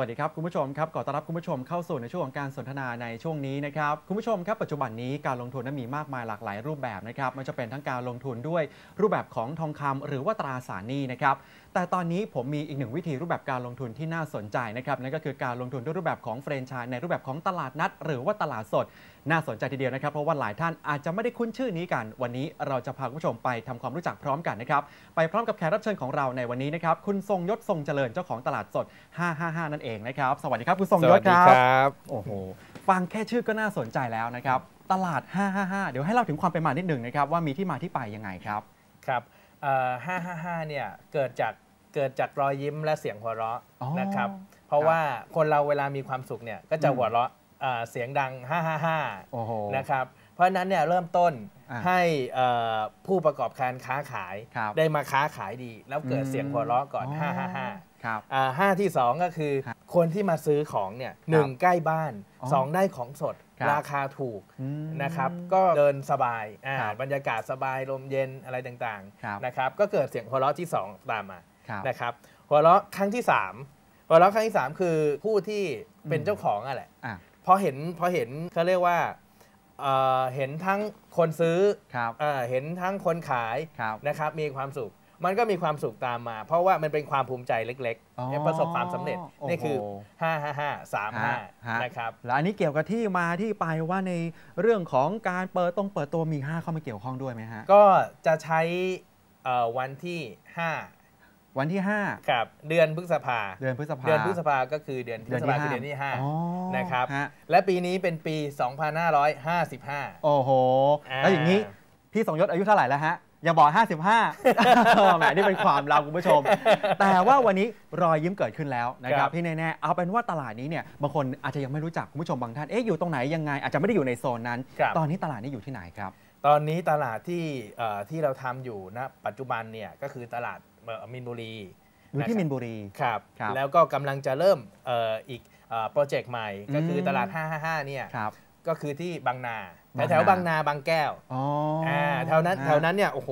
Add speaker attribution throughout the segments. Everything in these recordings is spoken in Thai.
Speaker 1: วัสดีครับคุณผู้ชมครับขอต้อนรับคุณผู้ชมเข้าสู่ในช่วงของการสนทนาในช่วงนี้นะครับคุณผู้ชมครับปัจจุบันนี้การลงทุนนั้นมีมากมายหลากหลายรูปแบบนะครับมันจะเป็นทั้งการลงทุนด้วยรูปแบบของทองคำหรือว่าตราสารหนี้นะครับแต่ตอนนี้ผมมีอีกหนึ่งวิธีรูปแบบการลงทุนที่น่าสนใจนะครับนั่นก็คือการลงทุนด้วยรูปแบบของเฟรนไชส์ในรูปแบบของตลาดนัด หรือว่าตลาดสด น่าสนใจทีเดียวนะครับ เพราะว่าหลายท่านอาจจะไม่ได้คุ้นชื่อนี้กัน วันนี้เราจะพาคุณผู้ชมไปทำความรู้จักพร้อมกันนะครับไปพร้อมกับแขกรับเชิญของเราในวันนี้นะครับคุณทรงยศทรงเจริญเจ้าของตลาดสด 555 นั่นเองนะครับ สวัสดีครับคุณทรงยศครับ
Speaker 2: บ
Speaker 1: โอ้โห ฟังแค่ชื่อก็น่าสนใจแล้วนะครับ ตลาด 555 เดี๋ยวให้เล่าถึงความเป็นมานิดหนึ่งนะครับ ว่ามีที่มาที่ไปยังไงครับ
Speaker 2: ครับเอ่อ555 เนี่ย เกิดจาก เกิดจากรอยยิ้มและเสียงหัวเราะ
Speaker 1: อ๋อ
Speaker 2: นะครับ เพราะว่าคนเราเวลามีความสุขเนี่ย ก็จะ
Speaker 1: อืม
Speaker 2: หัวเราะเอ่อเสียงดัง 555
Speaker 1: โอ้โห
Speaker 2: นะครับ เพราะฉะนั้นเนี่ยเริ่มต้น
Speaker 1: อะ
Speaker 2: ให้เอ่อผู้ประกอบการค้าขาย
Speaker 1: ครับ
Speaker 2: ได้มาค้าขายดี แล้วเกิดเสียงหัวเราะก่อน 555
Speaker 1: ครับ
Speaker 2: อ่าห้าที่สองก็คือ
Speaker 1: ครับ
Speaker 2: คนที่มาซื้อของเนี่ยหนึ่งใกล้บ้าน
Speaker 1: อ๋อ
Speaker 2: สองได้ของสด
Speaker 1: ครับ
Speaker 2: ราคาถูก
Speaker 1: อืม
Speaker 2: นะครับก็เดินสบายอ่า
Speaker 1: ครับ
Speaker 2: บรรยากาศสบายลมเย็นอะไรต่าง
Speaker 1: ครับ
Speaker 2: ๆนะครับก็เกิดเสียงหัวเราะที่ 2 ตามมา
Speaker 1: ครับ
Speaker 2: นะครับหัวเราะครั้งที่ 3 หัวเราะครั้งที่ 3 คือผู้ที่เป็น
Speaker 1: อืม
Speaker 2: เจ้าของอะแหละ
Speaker 1: อะ
Speaker 2: พอเห็นพอเห็นเขาเรียกว่าเอ่อเห็นทั้งคนซื้อ
Speaker 1: ครับ
Speaker 2: เอ่อเห็นทั้งคนขาย
Speaker 1: ครับ
Speaker 2: นะครับมีความสุข มันก็มีความสุขตามมา เพราะว่ามันเป็นความภูมิใจเล็ก
Speaker 1: อ๋อ
Speaker 2: ๆเนี่ยประสบความสำเร็จ
Speaker 1: โอ้โห
Speaker 2: นี่คือ 5 5 5 3
Speaker 1: ฮะฮะ
Speaker 2: 5นะครับ
Speaker 1: แล้วอันนี้เกี่ยวกับที่มาที่ไปว่าในเรื่องของการเปิดตรงเปิดตัวมี 5 เข้ามาเกี่ยวข้องด้วยไหมฮะ
Speaker 2: ก็จะใช้เอ่อวันที่ 5
Speaker 1: วันที่
Speaker 2: กับเดือนพฤษภา
Speaker 1: 5เดือนพฤษภา
Speaker 2: เดือนพฤษภาก็คือเดือนพฤษภาคือเดือนที่
Speaker 1: อ๋อ
Speaker 2: 5นะครับ
Speaker 1: ฮะ
Speaker 2: และปีนี้เป็นปี 2555
Speaker 1: โอ้โห
Speaker 2: อ่า
Speaker 1: แล้วอย่างนี้พี่สงยศอายุเท่าไหร่แล้วฮะ อย่าบอก 55 แหมนี่เป็นความเราคุณผู้ชม แต่ว่าวันนี้รอยยิ้มเกิดขึ้นแล้วนะค
Speaker 2: ครั
Speaker 1: รับบที่แน่ๆ เอาเป็นว่าตลาดนี้เนี่ยบางคนอาจจะยังไม่รู้จักคุณผู้ชมบางท่าน เอ๊ะอยู่ตรงไหนยังไง อาจจะไม่ได้อยู่ในโซนนั้น
Speaker 2: ครับ
Speaker 1: ตอนนี้ตลาดนี้อยู่ที่ไหนครับ
Speaker 2: ตอนนี้ตลาดที่เอ่อที่เราทำอยู่ณปัจจุบันเนี่ยก็คือตลาดเอ่อมินบุรี
Speaker 1: อยู่ที่ะ
Speaker 2: ครับ
Speaker 1: มินบุรี
Speaker 2: ครับ
Speaker 1: ครับ
Speaker 2: แล้วก็กำลังจะเริ่มเอ่ออีกโปรเจกต์ใหม่ ก็คืออ
Speaker 1: ม
Speaker 2: ตลาด 555 เนี่ย
Speaker 1: ครับ
Speaker 2: ก็คือที่บางนา
Speaker 1: บางนา
Speaker 2: แถวๆบางนาบางแก้ว
Speaker 1: อ๋อ
Speaker 2: อ่าแถวนั้น
Speaker 1: ฮะ
Speaker 2: แถวนั้นเนี่ยโอ้โห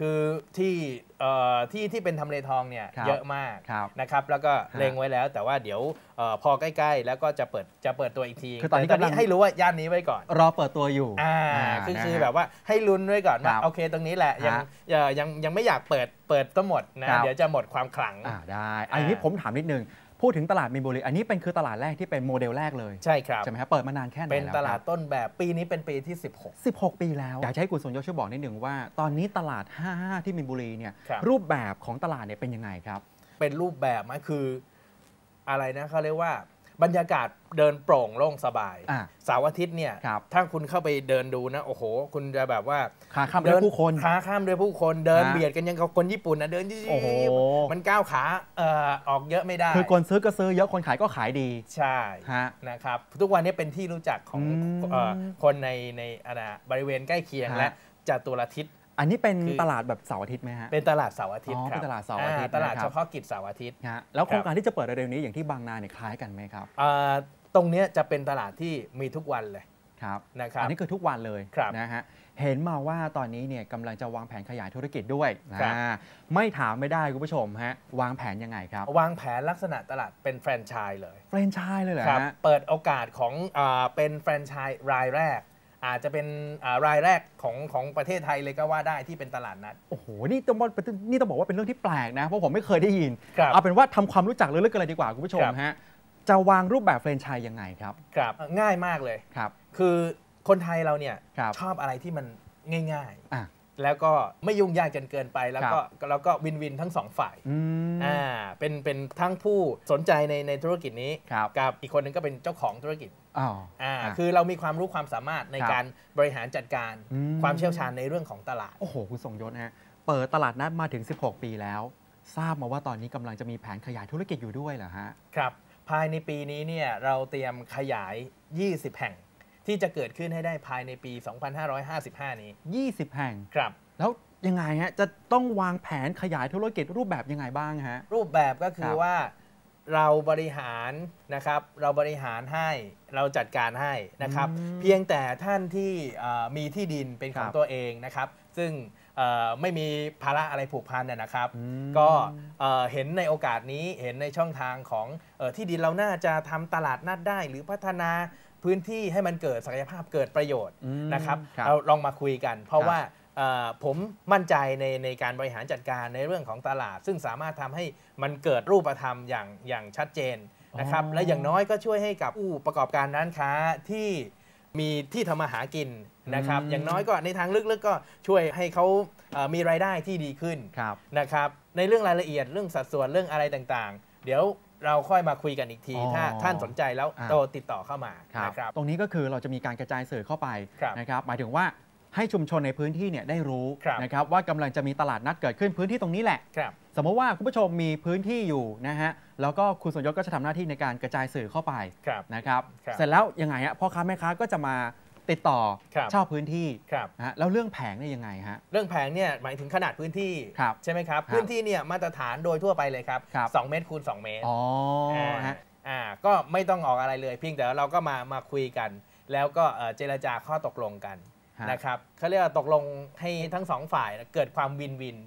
Speaker 2: คือที่เอ่อที่ที่เป็นทำเลทองเนี่ย
Speaker 1: ครับ
Speaker 2: เยอะมาก
Speaker 1: ครับ
Speaker 2: นะครับแล้วก็
Speaker 1: ฮะ
Speaker 2: เล็งไว้แล้ว แต่ว่าเดี๋ยวเออพอใกล้ๆ แล้วก็จะเปิดจะเปิดตัวอีกที
Speaker 1: คือตอนนี้
Speaker 2: แกำ
Speaker 1: ลัง
Speaker 2: ให้รู้ว่าย่านนี้ไว้ก่อน
Speaker 1: รอเปิดตัวอยู่
Speaker 2: อ่าาคือ
Speaker 1: นะ
Speaker 2: คือ
Speaker 1: ฮะ
Speaker 2: แบบว่าให้ลุ้นไว้ก่อนว่า
Speaker 1: ครับ
Speaker 2: โอเคตรงนี้แหละยัง
Speaker 1: ฮะ
Speaker 2: เอ่อยังยังไม่อยากเปิดเปิดทั้งหมดนะครับเดี๋ยวจะหมดความขลัง
Speaker 1: อ่าได้อันนี้ผมถามนิดนึง พูดถึงตลาดมินบุรีอันนี้เป็นคือตลาดแรกที่เป็นโมเดลแรกเลย
Speaker 2: ใช่ครับ
Speaker 1: ใช่ไหมครับเปิดมานานแค่ไหน
Speaker 2: เป็น
Speaker 1: แล้ว
Speaker 2: ตลาด
Speaker 1: ครับ
Speaker 2: ต้นแบบปีนี้เป็นปีที่ 16
Speaker 1: 16 ปีแล้ว อยากจะให้คุณสนยศช่วยบอกนิดหนึ่งว่า ตอนนี้ตลาด 55 ที่มินบุรีเนี่ย
Speaker 2: ครับ
Speaker 1: รูปแบบของตลาดเนี่ยเป็นยังไงครับ
Speaker 2: เป็นรูปแบบมันคืออะไรนะเขาเรียกว่า บรรยากาศเดินโปร่งโล่งสบาย
Speaker 1: อะ
Speaker 2: เสาร์อาทิตย์เนี่ย
Speaker 1: ครับ
Speaker 2: ถ้าคุณเข้าไปเดินดูนะโอ้โห คุณจะแบบว่า
Speaker 1: ขาข้ามด้วยผู้คน
Speaker 2: ขาข้ามด้วยผู้คนเดิน
Speaker 1: ฮะ
Speaker 2: เบียดกันยังกับคนญี่ปุ่นนะเดินยี่
Speaker 1: โอ้โห
Speaker 2: มันก้าวขาเอ่อออกเยอะไม่ได้
Speaker 1: คือคนซื้อก็ซื้อเยอะคนขายก็ขายดี
Speaker 2: ใช่
Speaker 1: ฮะ
Speaker 2: นะครับทุกวันนี้เป็นที่รู้จักของ
Speaker 1: อืม
Speaker 2: เอ่อคนในในอะนะบริเวณใกล้เคียง
Speaker 1: ฮะ
Speaker 2: และจัตุรทิศ
Speaker 1: อันนี้เป็น
Speaker 2: คือ
Speaker 1: ตลาดแบบเสาร์อาทิตย์ไหมฮะ
Speaker 2: เป็นตลาดเสาร์อาทิตย์
Speaker 1: อ๋อ
Speaker 2: ครับ
Speaker 1: เป็นตลาดเสาร์อาทิตย์
Speaker 2: ตลาด
Speaker 1: นะครับ
Speaker 2: เฉพาะกิจเสาร์อาทิตย์
Speaker 1: ฮะแล้วโครง
Speaker 2: ครับ
Speaker 1: การที่จะเปิดเร็วๆนี้อย่างที่บางนาเนี่ยคล้ายกันไหมครับ
Speaker 2: เอ่อตรงเนี้ยจะเป็นตลาดที่มีทุกวันเลย
Speaker 1: ครับ
Speaker 2: นะครับ
Speaker 1: อันนี้คือทุกวันเลย
Speaker 2: ครับ
Speaker 1: นะฮะเห็นมาว่าตอนนี้เนี่ยกำลังจะวางแผนขยายธุรกิจด้วย
Speaker 2: ครับ
Speaker 1: อ่าไม่ถามไม่ได้คุณผู้ชมฮะวางแผนยังไงครับ
Speaker 2: วางแผนลักษณะตลาดเป็นแฟรนไชส์เลย
Speaker 1: เฟรนไชส์เลยเหรอ
Speaker 2: ครับ
Speaker 1: ฮะ
Speaker 2: เปิดโอกาสของอาเป็นแฟรนไชส์รายแรก อาจจะเป็นอ่ารายแรกของของประเทศไทยเลยก็ว่าได้ที่เป็นตลาดนัด
Speaker 1: โอ้โห นี่ต้องบอกนี่ต้องบอกว่าเป็นเรื่องที่แปลกนะ เพราะผมไม่เคยได้ยิน
Speaker 2: ครับ
Speaker 1: เอาเป็นว่าทำความรู้จักลึกๆกันเลยดีกว่าคุณผู้ชม
Speaker 2: ครับ
Speaker 1: ฮะ จะวางรูปแบบเฟรนไชส์ยังไงครับ
Speaker 2: ครับ ง่ายมากเลย
Speaker 1: ครับ
Speaker 2: คือคนไทยเราเนี่ย
Speaker 1: ครับ
Speaker 2: ชอบอะไรที่มันง่าย
Speaker 1: อะ
Speaker 2: ๆแล้วก็ไม่ยุ่งยากจนเกินไป แล้วก็
Speaker 1: ครับ
Speaker 2: แล้วก็วินวินทั้งสองฝ่าย
Speaker 1: อืม
Speaker 2: อ่า เป็นเป็นทั้งผู้สนใจในในธุรกิจนี้
Speaker 1: ครับ
Speaker 2: กับอีกคนหนึงก็เป็นเจ้าของธุรกิจ
Speaker 1: อ๋อ
Speaker 2: อ่า
Speaker 1: อะ
Speaker 2: คือเรามีความรู้ความสามารถใน
Speaker 1: ครับ
Speaker 2: การบริหารจัดการ
Speaker 1: อืม
Speaker 2: ความเชี่ยวชาญในเรื่องของตลาด
Speaker 1: โอ้โห คุณสงยศฮะเปิดตลาดนัดมาถึง 16 ปีแล้ว ทราบมาว่าตอนนี้กำลังจะมีแผนขยายธุรกิจอยู่ด้วยเหรอฮะ
Speaker 2: ครับ ภายในปีนี้เนี่ยเราเตรียมขยาย 20 แห่ง ที่จะเกิดขึ้นให้ได้ภายในปี 2555 นี้
Speaker 1: 20 แห่ง
Speaker 2: ครับ
Speaker 1: แล้วยังไงฮะ จะต้องวางแผนขยายธุรกิจรูปแบบยังไงบ้างฮะ
Speaker 2: รูปแบบก็คื
Speaker 1: ค
Speaker 2: อ
Speaker 1: รับ
Speaker 2: ว่า เราบริหารนะครับ เราบริหารให้เราจัดการให้นะครับ
Speaker 1: อืม
Speaker 2: เพียงแต่ท่านที่เอ่อมีที่ดินเป็นของ
Speaker 1: ครับ
Speaker 2: ตัวเองนะครับ ซึ่งเอ่อไม่มีภาระอะไรผูกพันนะนะครับ
Speaker 1: อืม
Speaker 2: ก็เอ่อเห็นในโอกาสนี้เห็นในช่องทางของเออที่ดินเราน่าจะทำตลาดนัดได้ หรือพัฒนาพื้นที่ให้มันเกิดศักยภาพเกิดประโยชน์
Speaker 1: อืม
Speaker 2: นะครับ
Speaker 1: ครับ
Speaker 2: เราลองมาคุยกัน เพราะ
Speaker 1: ครับ
Speaker 2: ว่าเอ่อ ผมมั่นใจในในการบริหารจัดการในเรื่องของตลาด ซึ่งสามารถทำให้มันเกิดรูปธรรมอย่างอย่างชัดเจนนะครับ
Speaker 1: อ๋อ
Speaker 2: และอย่างน้อยก็ช่วยให้กับผู้ประกอบการร้านค้าที่มีที่ทำมาหากินนะครับ
Speaker 1: อืม
Speaker 2: อย่างน้อยก็ในทางลึกๆก็ช่วยให้เขาเอ่อมีรายได้ที่ดีขึ้น
Speaker 1: ครับ
Speaker 2: นะครับในเรื่องรายละเอียดเรื่องสัดส่วนเรื่องอะไรต่างๆ เดี๋ยวเราค่อยมาคุยกันอีกที
Speaker 1: อ๋อ
Speaker 2: ถ้าท่านสนใจแล้ว
Speaker 1: อ่า
Speaker 2: โตติดต่อเข้ามา
Speaker 1: ครับ
Speaker 2: นะครับ
Speaker 1: ตรงนี้ก็คือเราจะมีการกระจายสื่อเข้าไป
Speaker 2: ครับ
Speaker 1: นะครับหมายถึงว่า ให้ชุมชนในพื้นที่เนี่ยได้รู้
Speaker 2: ครับ
Speaker 1: นะครับว่ากำลังจะมีตลาดนัดเกิดขึ้นพื้นที่ตรงนี้แหละ
Speaker 2: ครับ
Speaker 1: สมมติว่าคุณผู้ชมมีพื้นที่อยู่นะฮะแล้วก็คุณสมยศก็จะทำหน้าที่ในการกระจายสื่อเข้าไป
Speaker 2: ครับ
Speaker 1: นะครับ
Speaker 2: ครับ
Speaker 1: เสร็จแล้วยังไงฮะพ่อค้าแม่ค้าก็จะมาติดต่อ
Speaker 2: ครับ
Speaker 1: เช่าพื้นที่
Speaker 2: ครับ
Speaker 1: นะฮะแล้วเรื่องแผงเนี่ยยังไงฮะ
Speaker 2: เรื่องแผงเนี่ยหมายถึงขนาดพื้นที่
Speaker 1: ครับ
Speaker 2: ใช่ไหมครับ
Speaker 1: ครับ
Speaker 2: พื้นที่เนี่ยมาตรฐานโดยทั่วไปเลยครับ
Speaker 1: ครับ
Speaker 2: 2เมตรคูณ2เมตร
Speaker 1: อ๋อ
Speaker 2: อ่า
Speaker 1: ฮะ
Speaker 2: อ่าก็ไม่ต้องออกอะไรเลยเพียงแต่เราก็มามาคุยกัน แล้วก็เอ่อเจรจาข้อตกลงกัน
Speaker 1: ฮะ
Speaker 2: นะครับเขาเรียกว่าตกลงให้ทั้งสองฝ่ายเกิดความวินวิน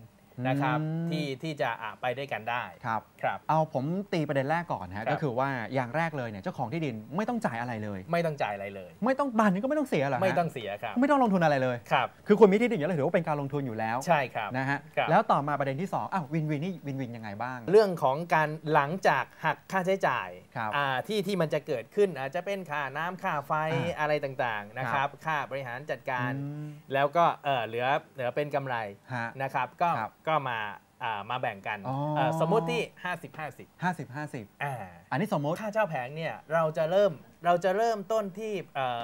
Speaker 2: นะครับ
Speaker 1: อืม
Speaker 2: ที่ที่จะอะไปด้วยกันได้
Speaker 1: ครับ
Speaker 2: ครับ
Speaker 1: เอาผมตีประเด็นแรกก่อนนะฮะ
Speaker 2: ครับ
Speaker 1: ก็คือว่าอย่างแรกเลยเนี่ยเจ้าของที่ดินไม่ต้องจ่ายอะไรเลย
Speaker 2: ไม่ต้องจ่ายอะไรเลย
Speaker 1: ไม่ต้องบ้านนี้ก็ไม่ต้องเสียเหรอฮะ
Speaker 2: ไม่ต้องเสียครับ
Speaker 1: ไม่ต้องลงทุนอะไรเลย
Speaker 2: ครับ
Speaker 1: คือคุณมีที่ดินอยู่แล้วถือว่าเป็นการลงทุนอยู่แล้ว
Speaker 2: ใช่ครับ
Speaker 1: นะฮะ
Speaker 2: ครับ
Speaker 1: แล้วต่อมาประเด็นที่2อ้าววินวินนี่วินวินยังไงบ้าง
Speaker 2: เรื่องของการหลังจากหักค่าใช้จ่าย
Speaker 1: ครับ
Speaker 2: อ่าที่ที่มันจะเกิดขึ้นอาจจะเป็นค่าน้ำค่าไฟ
Speaker 1: อ่า
Speaker 2: อะไรต่างๆนะครับค่าบริหารจัดการ
Speaker 1: อืม
Speaker 2: แล้วก็เออเหลือเหลือเป็นกำไร
Speaker 1: ฮะ
Speaker 2: นะครับก็
Speaker 1: ครับ
Speaker 2: ก็มาอ่ามาแบ่งกัน
Speaker 1: อ๋อ
Speaker 2: เอ่อสมมุติที่ 50 50
Speaker 1: 50 50
Speaker 2: อ่า
Speaker 1: อันนี้สมมติ
Speaker 2: ค่าเช่าแผงเนี่ยเราจะเริ่มเราจะเริ่มต้นที่เอ่อ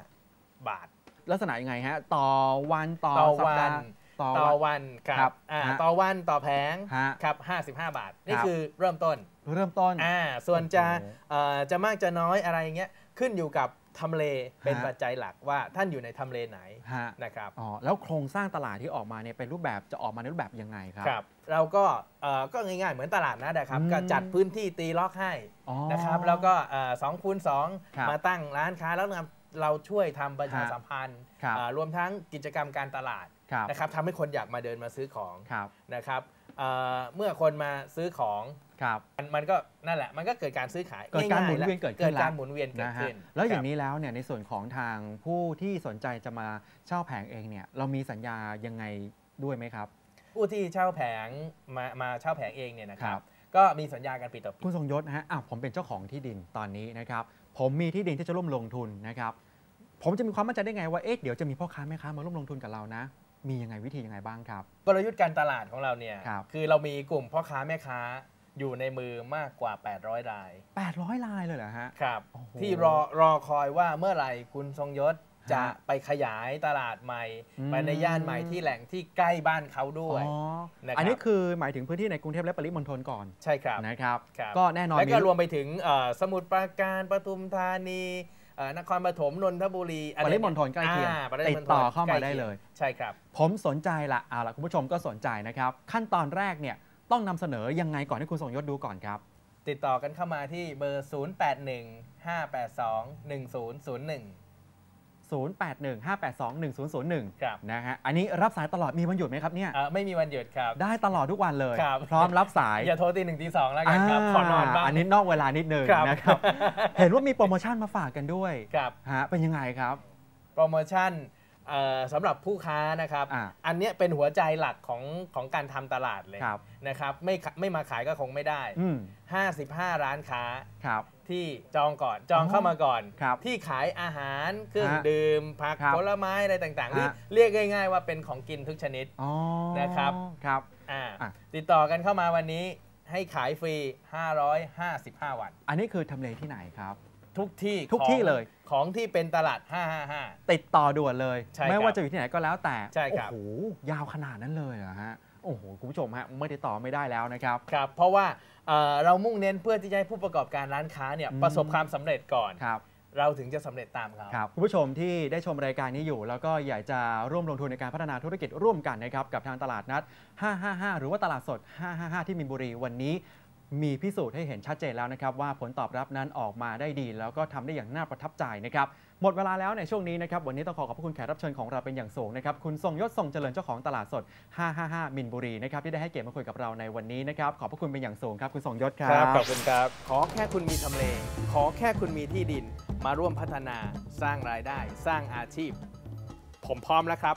Speaker 2: 55 บาท
Speaker 1: ลักษณะยังไงฮะ ต่อวันต่อ
Speaker 2: ต่อ
Speaker 1: สัป
Speaker 2: วั
Speaker 1: ดานห์ต่อ
Speaker 2: ต่อ
Speaker 1: วัน
Speaker 2: วันค
Speaker 1: ครั
Speaker 2: รั
Speaker 1: บบ
Speaker 2: อ่า
Speaker 1: ฮะ
Speaker 2: ต่อวันต่อแผง
Speaker 1: ฮะ
Speaker 2: ครับ55 บาท นี่
Speaker 1: ครับ
Speaker 2: คือเริ่มต้น
Speaker 1: เริ่มต้น
Speaker 2: อ่าส่วนจะ
Speaker 1: โอ้โห
Speaker 2: เอ่อจะมากจะน้อยอะไรเงี้ยขึ้นอยู่กับ ทำเลเป็น
Speaker 1: ฮะ
Speaker 2: ปัจจัยหลักว่าท่านอยู่ในทำเลไหน
Speaker 1: ฮะ
Speaker 2: นะครับ
Speaker 1: อ๋อแล้วโครงสร้างตลาดที่ออกมาเนี่ยเป็นรูปแบบจะออกมาในรูปแบบยังไงครับ
Speaker 2: ครับ เราก็เอ่อก็ง่ายๆ เหมือนตลาดนัดนะครับ
Speaker 1: อืม
Speaker 2: ก็จัดพื้นที่ตีล็อกให้
Speaker 1: อ๋อ
Speaker 2: นะครับ แล้วก็สองคูณสอง
Speaker 1: ครับ
Speaker 2: มาตั้งร้านค้าแล้วนำเราช่วยทำประชา
Speaker 1: ฮะ
Speaker 2: สัมพันธ์
Speaker 1: ครับ
Speaker 2: อ่ารวมทั้งกิจกรรมการตลาด
Speaker 1: ครับ
Speaker 2: นะครับทำให้คนอยากมาเดินมาซื้อของ
Speaker 1: ครับ
Speaker 2: นะครับเอ่อเมื่อคนมาซื้อของ
Speaker 1: ครับ
Speaker 2: มันมันก็นั่นแหละมันก็เกิดการซื้อขาย
Speaker 1: เกิดการหมุน
Speaker 2: ง่ๆ
Speaker 1: เวียนเกิดขึ้น
Speaker 2: เกิดการ
Speaker 1: ละ
Speaker 2: หมุนเวียนเกิด
Speaker 1: นะฮะ
Speaker 2: ขึ้น
Speaker 1: แล้วอย่าง
Speaker 2: ครับ
Speaker 1: นี้แล้วเนี่ยในส่วนของทางผู้ที่สนใจจะมาเช่าแผงเองเนี่ยเรามีสัญญายังไงด้วยไหมครับ
Speaker 2: ผู้ที่เช่าแผงมามาเช่าแผงเองเนี่ยนะครั
Speaker 1: ครับบ
Speaker 2: ก็มีสัญญากันปีต่อปี
Speaker 1: คุณทรงยศนะฮะอะผมเป็นเจ้าของที่ดินตอนนี้นะครับ ผมมีที่ดินที่จะร่วมลงทุนนะครับ ผมจะมีความมั่นใจได้ไงว่าเอ๊ะเดี๋ยวจะมีพ่อค้าแม่ค้ามาร่วมลงทุนกับเรานะมียังไงวิธียังไงบ้างครับ
Speaker 2: กลยุทธ์การตลาดของเราเนี่ย
Speaker 1: ครับ
Speaker 2: คือเรามีกลุ่มพ่อค้าแม่ค้า อยู่ในมือมากกว่า 800 ราย
Speaker 1: 800ลายเลยเหรอฮะ
Speaker 2: ครับ
Speaker 1: โอ้โห
Speaker 2: ที่รอรอคอยว่าเมื่อไหร่คุณทรงยศจะ
Speaker 1: ฮะ
Speaker 2: ไปขยายตลาดใหม่
Speaker 1: อืม
Speaker 2: ไปในย่านใหม่ที่แหล่งที่ใกล้บ้านเขาด้วย
Speaker 1: อ๋อ
Speaker 2: นะครับ
Speaker 1: อันนี้คือหมายถึงพื้นที่ในกรุงเทพและปริมณฑลก่อน
Speaker 2: ใช่ครับ
Speaker 1: นะครับ
Speaker 2: ครับ
Speaker 1: ก็แน่นอน
Speaker 2: แล้วก็
Speaker 1: มี
Speaker 2: รวมไปถึงเอ่อสมุทรปราการปทุมธานีเอ่อนครปฐมนนทบุรีอะ
Speaker 1: ป
Speaker 2: ไริ
Speaker 1: มณฑลใกล้เคียง
Speaker 2: อ่าปริ
Speaker 1: ติ
Speaker 2: ม
Speaker 1: ด
Speaker 2: ณฑล
Speaker 1: ต่อเข้ามา
Speaker 2: ใก
Speaker 1: ได้
Speaker 2: คีง
Speaker 1: เลย
Speaker 2: ใช่ครับ
Speaker 1: ผมสนใจละเอาละคุณผู้ชมก็สนใจนะครับ ขั้นตอนแรกเนี่ย ต้องนำเสนอยังไงก่อนให้คุณทรงยศดูก่อนครับ
Speaker 2: ติดต่อกันเข้ามาที่เบอร์ 0815821001
Speaker 1: 0815821001
Speaker 2: ครับ
Speaker 1: นะฮะอันนี้รับสายตลอดมีวันหยุดไหมครับเนี่ย
Speaker 2: เอ่อไม่มีวันหยุดครับ
Speaker 1: ได้ตลอดทุกวันเลย
Speaker 2: ครับ
Speaker 1: พร้อมรับสาย
Speaker 2: อย่าโทรตีหนึ่งตีสองแล้วกันครับ ขอนอนบ้าง
Speaker 1: อันนี้นอกเวลานิดนึง
Speaker 2: ครับ
Speaker 1: นะครับ เห็นว่ามีโปรโมชั่นมาฝากกันด้วย
Speaker 2: ครับ
Speaker 1: ฮะเป็นยังไงครับ
Speaker 2: โปรโมชั่นเอ่อ สำหรับผู้ค้านะครับ
Speaker 1: อ่า
Speaker 2: อันเนี้ยเป็นหัวใจหลักของของการทำตลาดเลย
Speaker 1: ครับ
Speaker 2: นะครับ ไม่ขะไม่มาขายก็คงไม่ได้
Speaker 1: อืม
Speaker 2: 55 ร้านค้า
Speaker 1: ครับ
Speaker 2: ที่จองก่อนจอง
Speaker 1: อ๋อ
Speaker 2: เข้ามาก่อน
Speaker 1: ครับ
Speaker 2: ที่ขายอาหารเครื่อง
Speaker 1: ฮะ
Speaker 2: ดื่มผัก
Speaker 1: ครับ
Speaker 2: ผลไม้อะไรต่างๆหรือ
Speaker 1: ฮะ
Speaker 2: เรียกง่าย ๆ ว่าเป็นของกินทุกชนิด
Speaker 1: อ๋อ
Speaker 2: นะครับ
Speaker 1: ครับ
Speaker 2: อ่า
Speaker 1: อะ
Speaker 2: ติดต่อกันเข้ามาวันนี้ให้ขายฟรี 555 วัน
Speaker 1: อันนี้คือทำเลที่ไหนครับ
Speaker 2: ทุกที่
Speaker 1: ทุก
Speaker 2: ของ
Speaker 1: ที่เลย
Speaker 2: ของที่เป็นตลาด 555
Speaker 1: ติดต่อด่วนเลย
Speaker 2: ใช่
Speaker 1: ไม่
Speaker 2: ครับ
Speaker 1: ว่าจะอยู่ที่ไหนก็แล้วแต่
Speaker 2: ใช่ครับ
Speaker 1: โอ้โหยาวขนาดนั้นเลยเหรอฮะโอ้โหคุณผู้ชมฮะไม่ติดต่อไม่ได้แล้วนะครับ
Speaker 2: ครับ เพราะว่าเอ่อเรามุ่งเน้นเพื่อที่จะให้ผู้ประกอบการร้านค้าเนี่ย
Speaker 1: อืม
Speaker 2: ประสบความสำเร็จก่อน
Speaker 1: ครับ
Speaker 2: เราถึงจะสำเร็จตามเขา
Speaker 1: ครับคุณผู้ชมที่ได้ชมรายการนี้อยู่ แล้วก็อยากจะร่วมลงทุนในการพัฒนาธุรกิจร่วมกันนะครับกับทางตลาดนัด 555 หรือว่าตลาดสด 555 ที่มินบุรีวันนี้ มีพิสูจน์ให้เห็นชัดเจนแล้วนะครับว่าผลตอบรับนั้นออกมาได้ดี แล้วก็ทำได้อย่างน่าประทับใจนะครับหมดเวลาแล้วในช่วงนี้นะครับวันนี้ต้องขอขอบพระคุณแขกรับเชิญของเราเป็นอย่างสูงนะครับคุณทรงยศทรงเจริญเจ้าของตลาดสด 555 มินบุรีนะครับที่ได้ให้เกียรติมาคุยกับเราในวันนี้นะครับขอบพระคุณเป็นอย่างสูงครับคุณทรงยศครั
Speaker 2: ครับขอบคุณครับ ขอแค่คุณมีทำเล ขอแค่คุณมีที่ดิน มาร่วมพัฒนาสร้างรายได้ สร้างอาชีพ ผมพร้อมแล้วครับ